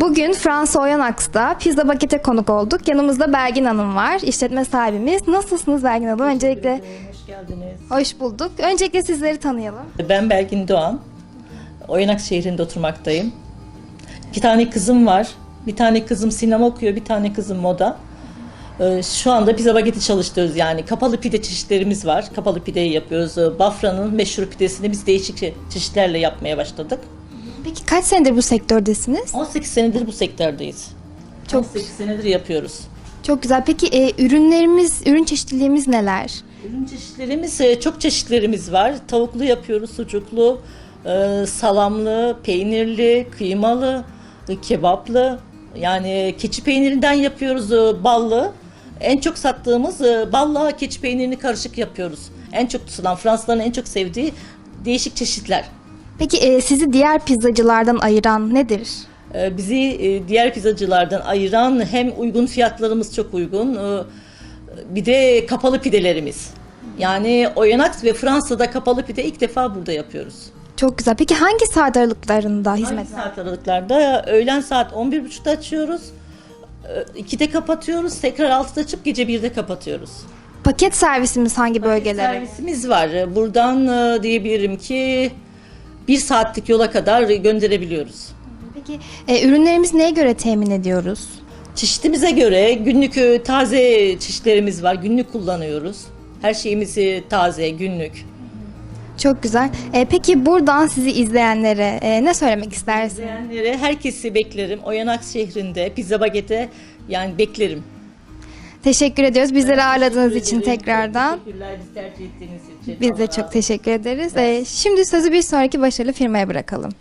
Bugün Fransa Oyanaks'ta pizza pakete konuk olduk. Yanımızda Belgin Hanım var, işletme sahibimiz. Nasılsınız Belgin Hanım? Öncelikle Hoş geldiniz. hoş bulduk. Öncelikle sizleri tanıyalım. Ben Belgin Doğan. Oynak şehrinde oturmaktayım. İki tane kızım var. Bir tane kızım sinema okuyor, bir tane kızım moda. Ee, Şu anda pizza bageti çalıştırıyoruz yani. Kapalı pide çeşitlerimiz var. Kapalı pideyi yapıyoruz. Ee, Bafra'nın meşhur pidesini biz değişik çe- çeşitlerle yapmaya başladık. Peki kaç senedir bu sektördesiniz? 18 senedir bu sektördeyiz. Çok- 18 senedir yapıyoruz. Çok güzel. Peki e, ürünlerimiz, ürün çeşitliliğimiz neler? Ürün çeşitlerimiz, e, çok çeşitlerimiz var. Tavuklu yapıyoruz, sucuklu, e, salamlı, peynirli, kıymalı, e, kebaplı. Yani keçi peynirinden yapıyoruz e, ballı. En çok sattığımız e, balla keçi peynirini karışık yapıyoruz. En çok tutulan Fransızların en çok sevdiği değişik çeşitler. Peki e, sizi diğer pizzacılardan ayıran nedir? E, Bizi e, diğer pizzacılardan ayıran hem uygun fiyatlarımız çok uygun, e, bir de kapalı pidelerimiz. Yani Oyanax ve Fransa'da kapalı pide ilk defa burada yapıyoruz. Çok güzel. Peki hangi saat aralıklarında Hangi hizmet var? saat aralıklarda? Öğlen saat 11.30'da açıyoruz. 2'de kapatıyoruz. Tekrar 6'da açıp gece 1'de kapatıyoruz. Paket servisimiz hangi bölgelere? Servisimiz var. Buradan diyebilirim ki bir saatlik yola kadar gönderebiliyoruz. Peki e, ürünlerimizi neye göre temin ediyoruz? Çeşitimize göre günlük e, taze çeşitlerimiz var. Günlük kullanıyoruz. Her şeyimizi taze, günlük. Çok güzel. E, peki buradan sizi izleyenlere e, ne söylemek istersiniz? İzleyenlere herkesi beklerim. Oyanax şehrinde pizza bagete yani beklerim. Teşekkür ediyoruz. Bizleri ağırladığınız için tekrardan. Teşekkürler bizi tercih ettiğiniz için. Biz de çok teşekkür ederiz. E, şimdi sözü bir sonraki başarılı firmaya bırakalım.